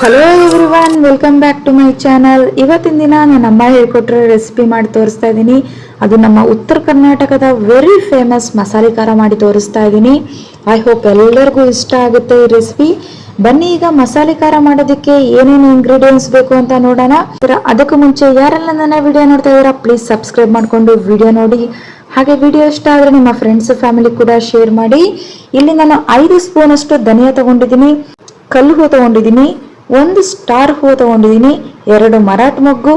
Hello everyone welcome back to my channel ಇವತ್ತಿನ ದಿನ ನಾನು ಅಮ್ಮ ಹೇಳ್ಕೊಟ್ರೆ ರೆಸಿಪಿ ಮಾಡಿ ತೋರಿಸ್ತಾ ಇದ್ದೀನಿ ಅದು ನಮ್ಮ ಉತ್ತರ ಕರ್ನಾಟಕದ ವೆರಿ ಫೇಮಸ್ ಮಸಾಲೆ ಖಾರ ಮಾಡಿ ತೋರಿಸ್ತಾ ಇದ್ದೀನಿ ಐ ಹೋಪ್ ಎಲ್ಲರಿಗೂ ಇಷ್ಟ ಆಗುತ್ತೆ ಈ ರೆಸಿಪಿ ಬನ್ನಿ ಈಗ ಮಸಾಲೆ ಖಾರ ಮಾಡೋದಕ್ಕೆ ಏನೇನು ಇಂಗ್ರೀಡಿಯೆಂಟ್ಸ್ ಬೇಕು ಅಂತ ನೋಡೋಣ. ಅದಕ್ಕೂ ಮುಂಚೆ ಯಾರೆಲ್ಲ ನನ್ನ ವಿಡಿಯೋ ನೋಡ್ತಾ ಇದ್ದೀರಾ ಪ್ಲೀಸ್ ಸಬ್ಸ್ಕ್ರೈಬ್ ಮಾಡಿಕೊಂಡು ವಿಡಿಯೋ ನೋಡಿ. ಹಾಗೆ ವಿಡಿಯೋ ಇಷ್ಟ ಆದರೆ ನಿಮ್ಮ ಫ್ರೆಂಡ್ಸ್ ಫ್ಯಾಮಿಲಿ ಕೂಡ ಶೇರ್ ಮಾಡಿ. ಇಲ್ಲಿ ನಾನು ಐದು ಸ್ಪೂನ್ ಅಷ್ಟು ಧನಿಯಾ ತಗೊಂಡಿದ್ದೀನಿ, ಕಲ್ಲು ಹೂ ತಗೊಂಡಿದ್ದೀನಿ, ಒಂದು ಸ್ಟಾರ್ ಹೂ ತಗೊಂಡಿದ್ದೀನಿ, ಎರಡು ಮರಾಠ ಮೊಗ್ಗು.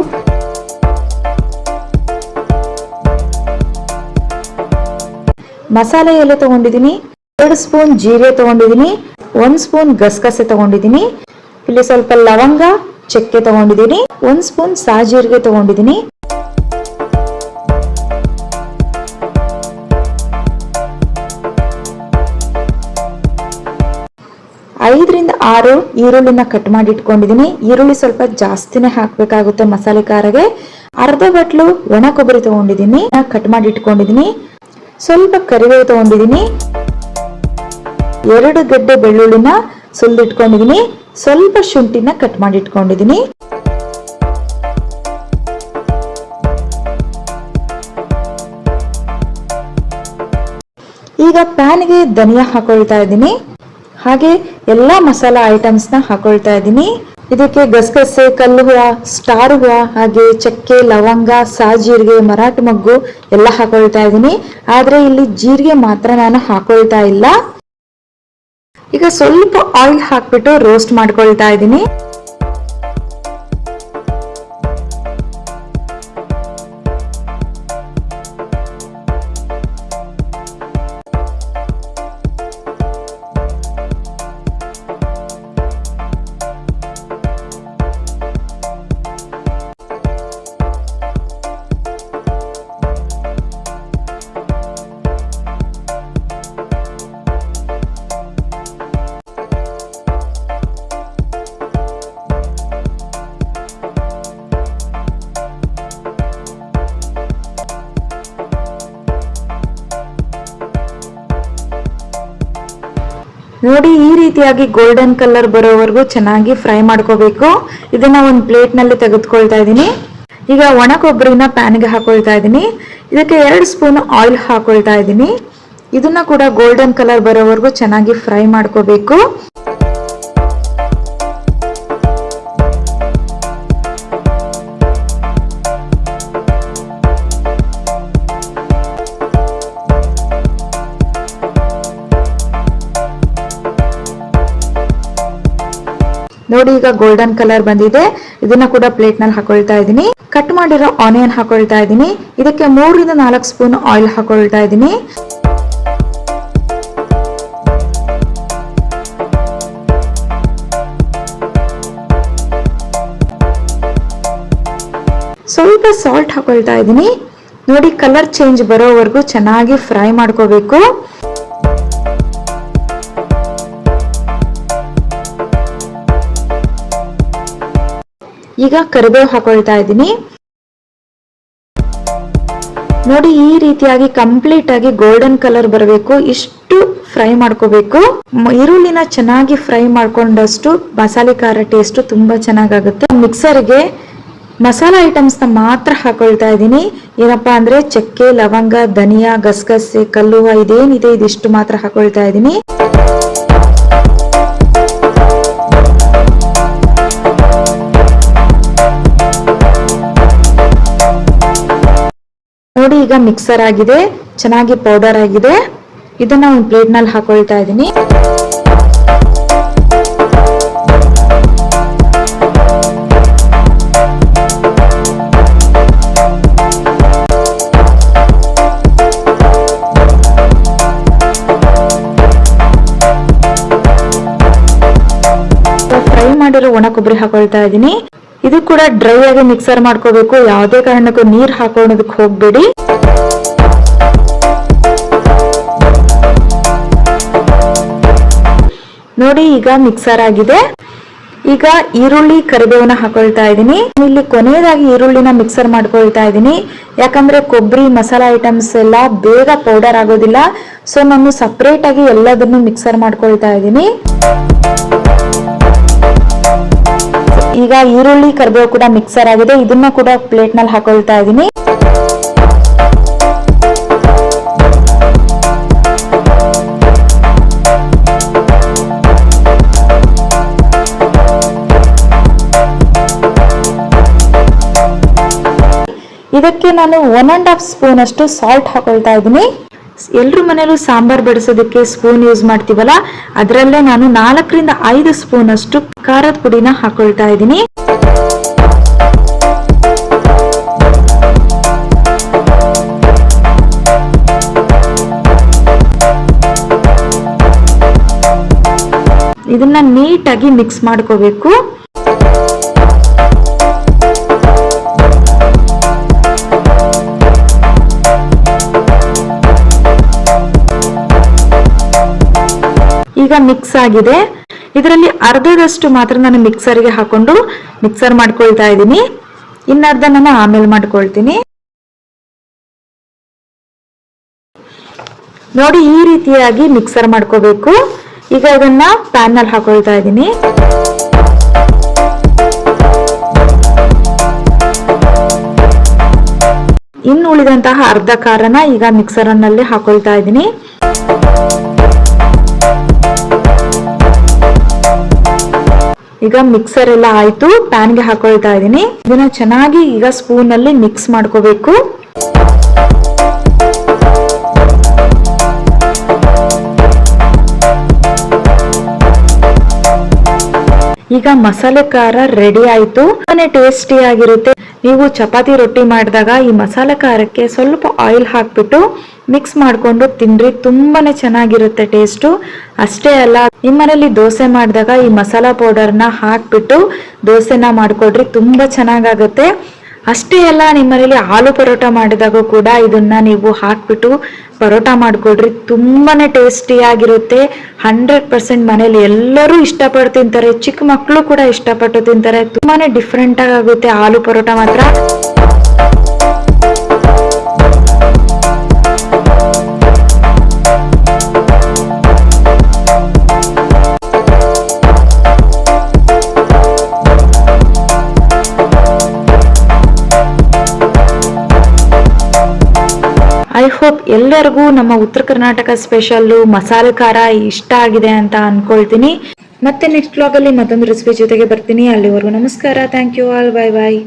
ಮಸಾಲೆ ಎಲೆ ತಗೊಂಡಿದ್ದೀನಿ, ಎರಡು ಸ್ಪೂನ್ ಜೀರಿಗೆ ತಗೊಂಡಿದ್ದೀನಿ, ಒಂದು ಸ್ಪೂನ್ ಗಸಗಸೆ ತಗೊಂಡಿದ್ದೀನಿ. ಇಲ್ಲಿ ಸ್ವಲ್ಪ ಲವಂಗ, ಚಕ್ಕೆ ತಗೊಂಡಿದ್ದೀನಿ, ಒಂದು ಸ್ಪೂನ್ ಸಾಜೀರಿಗೆ ತಗೊಂಡಿದ್ದೀನಿ. ಐದರಿಂದ ಆರು ಈರುಳ್ಳಿನ ಕಟ್ ಮಾಡಿ ಇಟ್ಕೊಂಡಿದ್ದೀನಿ. ಈರುಳ್ಳಿ ಸ್ವಲ್ಪ ಜಾಸ್ತಿನೇ ಹಾಕಬೇಕಾಗುತ್ತೆ ಮಸಾಲೆ ಖಾರಗೆ. ಅರ್ಧ ಬಟ್ಲು ಒಣ ಕೊಬ್ಬರಿ ತಗೊಂಡಿದ್ದೀನಿ. ಕಟ್ ಮಾಡಿ ಇಟ್ಕೊಂಡಿದ್ದೀನಿ. ಸ್ವಲ್ಪ ಕರಿಬೇವು ತಗೊಂಡಿದ್ದೀನಿ. ಎರಡು ಗಡ್ಡೆ ಬೆಳ್ಳುಳ್ಳಿನ ಸುಲಿದಿಟ್ಕೊಂಡಿದ್ದೀನಿ. ಸ್ವಲ್ಪ ಶುಂಠಿನ ಕಟ್ ಮಾಡಿ ಇಟ್ಕೊಂಡಿದ್ದೀನಿ. ಈಗ ಪ್ಯಾನ್ಗೆ ಧನಿಯಾ ಹಾಕೊಳ್ತಾ ಇದ್ದೀನಿ. ಹಾಗೆ ಎಲ್ಲ ಮಸಾಲ ಐಟಮ್ಸ್ನ ಹಾಕೊಳ್ತಾ ಇದ್ದೀನಿ. ಇದಕ್ಕೆ ಗಸಗಸೆ, ಕಲ್ಲು ಹೂವ ಸ್ಟಾರ್ ಹೂವ ಹಾಗೆ ಚಕ್ಕೆ, ಲವಂಗ, ಸಾಜೀರಿಗೆ, ಮರಾಠ ಮಗ್ಗು ಎಲ್ಲ ಹಾಕೊಳ್ತಾ ಇದ್ದೀನಿ. ಆದ್ರೆ ಇಲ್ಲಿ ಜೀರಿಗೆ ಮಾತ್ರ ನಾನು ಹಾಕೊಳ್ತಾ ಇಲ್ಲ. ಈಗ ಸ್ವಲ್ಪ ಆಯಿಲ್ ಹಾಕ್ಬಿಟ್ಟು ರೋಸ್ಟ್ ಮಾಡ್ಕೊಳ್ತಾ ಇದ್ದೀನಿ. ನೋಡಿ, ಈ ರೀತಿಯಾಗಿ ಗೋಲ್ಡನ್ ಕಲರ್ ಬರೋವರೆಗೂ ಚೆನ್ನಾಗಿ ಫ್ರೈ ಮಾಡ್ಕೋಬೇಕು. ಇದನ್ನ ಒಂದು ಪ್ಲೇಟ್ನಲ್ಲಿ ತೆಗೆದುಕೊಳ್ತಾ ಇದ್ದೀನಿ. ಈಗ ಒಣ ಕೊಬ್ಬರಿನ ಪ್ಯಾನ್ಗೆ ಹಾಕೊಳ್ತಾ ಇದ್ದೀನಿ. ಇದಕ್ಕೆ ಎರಡು ಸ್ಪೂನ್ ಆಯಿಲ್ ಹಾಕೊಳ್ತಾ ಇದ್ದೀನಿ. ಇದನ್ನ ಕೂಡ ಗೋಲ್ಡನ್ ಕಲರ್ ಬರೋವರೆಗೂ ಚೆನ್ನಾಗಿ ಫ್ರೈ ಮಾಡ್ಕೋಬೇಕು. ನೋಡಿ, ಈಗ ಗೋಲ್ಡನ್ ಕಲರ್ ಬಂದಿದೆ. ಇದನ್ನ ಕೂಡ ಪ್ಲೇಟ್ನಲ್ಲಿ ಹಾಕೊಳ್ತಾ ಇದ್ದೀನಿ. ಕಟ್ ಮಾಡಿರೋ ಆನಿಯನ್ ಹಾಕೊಳ್ತಾ ಇದ್ದೀನಿ. ಇದಕ್ಕೆ ಮೂರರಿಂದ ನಾಲ್ಕು ಸ್ಪೂನ್ ಆಯಿಲ್ ಹಾಕೊಳ್ತಾ ಇದ್ದೀನಿ. ಸ್ವಲ್ಪ ಸಾಲ್ಟ್ ಹಾಕೊಳ್ತಾ ಇದ್ದೀನಿ. ನೋಡಿ ಕಲರ್ ಚೇಂಜ್ ಬರೋವರೆಗೂ ಚೆನ್ನಾಗಿ ಫ್ರೈ ಮಾಡ್ಕೋಬೇಕು. ಈಗ ಕರಿಬೇವು ಹಾಕೊಳ್ತಾ ಇದ್ದೀನಿ. ನೋಡಿ, ಈ ರೀತಿಯಾಗಿ ಕಂಪ್ಲೀಟ್ ಆಗಿ ಗೋಲ್ಡನ್ ಕಲರ್ ಬರಬೇಕು. ಇಷ್ಟು ಫ್ರೈ ಮಾಡ್ಕೋಬೇಕು. ಈರುಳ್ಳಿನ ಚೆನ್ನಾಗಿ ಫ್ರೈ ಮಾಡ್ಕೊಂಡಷ್ಟು ಮಸಾಲೆ ಖಾರ ಟೇಸ್ಟ್ ತುಂಬಾ ಚೆನ್ನಾಗಾಗುತ್ತೆ. ಮಿಕ್ಸರ್ಗೆ ಮಸಾಲ ಐಟಮ್ಸ್ ಮಾತ್ರ ಹಾಕೊಳ್ತಾ ಇದ್ದೀನಿ. ಏನಪ್ಪಾ ಅಂದ್ರೆ ಚಕ್ಕೆ, ಲವಂಗ, ಧನಿಯಾ, ಗಸಗಸೆ, ಕಲ್ಲುವ ಇದೇನಿದೆ, ಇದಿಷ್ಟು ಮಾತ್ರ ಹಾಕೊಳ್ತಾ ಇದ್ದೀನಿ. ಈಗ ಮಿಕ್ಸರ್ ಆಗಿದೆ, ಚೆನ್ನಾಗಿ ಪೌಡರ್ ಆಗಿದೆ. ಇದನ್ನ ಒಂದು ಪ್ಲೇಟ್ನಲ್ಲಿ ಹಾಕೊಳ್ತಾ ಇದ್ದೀನಿ. ಫ್ರೈ ಮಾಡಿರೋ ಒಣ ಕೊಬ್ಬರಿ ಹಾಕೊಳ್ತಾ ಇದ್ದೀನಿ. ಇದು ಕೂಡ ಡ್ರೈ ಆಗಿ ಮಿಕ್ಸರ್ ಮಾಡ್ಕೋಬೇಕು. ಯಾವುದೇ ಕಾರಣಕ್ಕೂ ನೀರು ಹಾಕೋಣದಕ್ಕೆ ಹೋಗ್ಬೇಡಿ. ನೋಡಿ, ಈಗ ಮಿಕ್ಸರ್ ಆಗಿದೆ. ಈಗ ಈರುಳ್ಳಿ ಕರಿಬೇವನ್ನ ಹಾಕೊಳ್ತಾ ಇದ್ದೀನಿ. ಇಲ್ಲಿ ಕೊನೆಯದಾಗಿ ಈರುಳ್ಳಿನ ಮಿಕ್ಸರ್ ಮಾಡ್ಕೊಳ್ತಾ ಇದ್ದೀನಿ. ಯಾಕಂದ್ರೆ ಕೊಬ್ಬರಿ, ಮಸಾಲ ಐಟಮ್ಸ್ ಎಲ್ಲ ಬೇಗ ಪೌಡರ್ ಆಗೋದಿಲ್ಲ. ಸೊ ನಾನು ಸಪ್ರೇಟ್ ಆಗಿ ಎಲ್ಲದನ್ನು ಮಿಕ್ಸರ್ ಮಾಡ್ಕೊಳ್ತಾ ಇದ್ದೀನಿ. ಈಗ ಈರುಳ್ಳಿ ಕರಿಬೇವು ಕೂಡ ಮಿಕ್ಸರ್ ಆಗಿದೆ. ಇದನ್ನ ಕೂಡ ಪ್ಲೇಟ್ನಲ್ಲಿ ಹಾಕೊಳ್ತಾ ಇದ್ದೀನಿ ಇದಕ್ಕೆ ನಾನು ಒನ್ ಅಂಡ್ ಹಾಫ್ ಸ್ಪೂನ್ ಅಷ್ಟು ಸಾಲ್ಟ್ ಹಾಕೊಳ್ತಾ ಇದ್ದೀನಿ ಎಲ್ರ ಮನೇಲೂ ಸಾಂಬಾರ್ ಬಡಿಸೋದಕ್ಕೆ ಸ್ಪೂನ್ ಯೂಸ್ ಮಾಡ್ತೀವಲ್ಲ? ಅದರಲ್ಲೇ ನಾನು ನಾಲ್ಕರಿಂದ ಐದು ಸ್ಪೂನ್ ಅಷ್ಟು ಖಾರದ ಪುಡಿನ ಹಾಕೊಳ್ತಾ ಇದ್ದೀನಿ. ಇದನ್ನ ನೀಟಾಗಿ ಮಿಕ್ಸ್ ಮಾಡ್ಕೋಬೇಕು. ಈಗ ಮಿಕ್ಸ್ ಆಗಿದೆ. ಇದರಲ್ಲಿ ಅರ್ಧದಷ್ಟು ಮಾತ್ರ ನಾನು ಮಿಕ್ಸರ್ಗೆ ಹಾಕೊಂಡು ಮಿಕ್ಸರ್ ಮಾಡ್ಕೊಳ್ತಾ ಇದ್ದೀನಿ. ಇನ್ನರ್ಧ ನಾನು ಆಮೇಲೆ ಮಾಡ್ಕೊಳ್ತೀನಿ. ನೋಡಿ ಈ ರೀತಿಯಾಗಿ ಮಿಕ್ಸರ್ ಮಾಡ್ಕೋಬೇಕು. ಈಗ ಇದನ್ನ ಪ್ಯಾನ್ನಲ್ಲಿ ಹಾಕೊಳ್ತಾ ಇದ್ದೀನಿ. ಇನ್ನು ಉಳಿದಂತಹ ಅರ್ಧ ಖಾರನ ಈಗ ಮಿಕ್ಸರ್ನಲ್ಲಿ ಹಾಕೊಳ್ತಾ ಇದ್ದೀನಿ. ಈಗ ಮಿಕ್ಸರ್ ಎಲ್ಲ ಆಯ್ತು ಪ್ಯಾನ್ಗೆ ಹಾಕೊಳ್ತಾ ಇದ್ದೀನಿ. ಇದನ್ನ ಚೆನ್ನಾಗಿ ಈಗ ಸ್ಪೂನ್ ಅಲ್ಲಿ ಮಿಕ್ಸ್ ಮಾಡ್ಕೋಬೇಕು. ಈಗ ಮಸಾಲೆ ಖಾರ ರೆಡಿ ಆಯ್ತು. ತುಂಬಾನೇ ಟೇಸ್ಟಿ ಆಗಿರುತ್ತೆ. ನೀವು ಚಪಾತಿ ರೊಟ್ಟಿ ಮಾಡಿದಾಗ ಈ ಮಸಾಲೆ ಖಾರಕ್ಕೆ ಸ್ವಲ್ಪ ಆಯಿಲ್ ಹಾಕ್ಬಿಟ್ಟು ಮಿಕ್ಸ್ ಮಾಡ್ಕೊಂಡು ತಿನ್ರಿ. ತುಂಬಾನೇ ಚೆನ್ನಾಗಿರುತ್ತೆ ಟೇಸ್ಟು ಅಷ್ಟೇ ಅಲ್ಲ, ನಿಮ್ಮನೇಲಿ ದೋಸೆ ಮಾಡಿದಾಗ ಈ ಮಸಾಲ ಪೌಡರ್ನ ಹಾಕ್ಬಿಟ್ಟು ದೋಸೆನ ಮಾಡಿಕೊಡ್ರಿ. ತುಂಬಾ ಚೆನ್ನಾಗಾಗುತ್ತೆ. ಅಷ್ಟೇ ಅಲ್ಲ, ನಿಮ್ಮನೇಲಿ ಆಲೂ ಪರೋಟ ಮಾಡಿದಾಗ ಕೂಡ ಇದನ್ನ ನೀವು ಹಾಕ್ಬಿಟ್ಟು ಪರೋಟ ಮಾಡ್ಕೊಡ್ರಿ ತುಂಬಾನೇ ಟೇಸ್ಟಿ ಆಗಿರುತ್ತೆ. ಹಂಡ್ರೆಡ್ ಪರ್ಸೆಂಟ್ ಮನೇಲಿ ಎಲ್ಲರೂ ಇಷ್ಟಪಟ್ಟು ತಿಂತಾರೆ. ಚಿಕ್ಕ ಮಕ್ಕಳು ಕೂಡ ಇಷ್ಟಪಟ್ಟು ತಿಂತಾರೆ. ತುಂಬಾನೇ ಡಿಫ್ರೆಂಟ್ ಆಗುತ್ತೆ ಆಲೂ ಪರೋಟ ಮಾತ್ರ. ಹೋಪ್ ಎಲ್ಲರಿಗೂ ನಮ್ಮ ಉತ್ತರ ಕರ್ನಾಟಕ ಸ್ಪೆಷಲ್ಲು ಮಸಾಲೆ ಖಾರ ಇಷ್ಟ ಆಗಿದೆ ಅಂತ ಅನ್ಕೊಳ್ತೀನಿ. ಮತ್ತೆ ನೆಕ್ಸ್ಟ್ ಬ್ಲಾಗಲ್ಲಿ ಮತ್ತೊಂದು ರೆಸಿಪಿ ಜೊತೆಗೆ ಬರ್ತೀನಿ. ಅಲ್ಲಿವರೆಗೂ ನಮಸ್ಕಾರ. Thank you all bye bye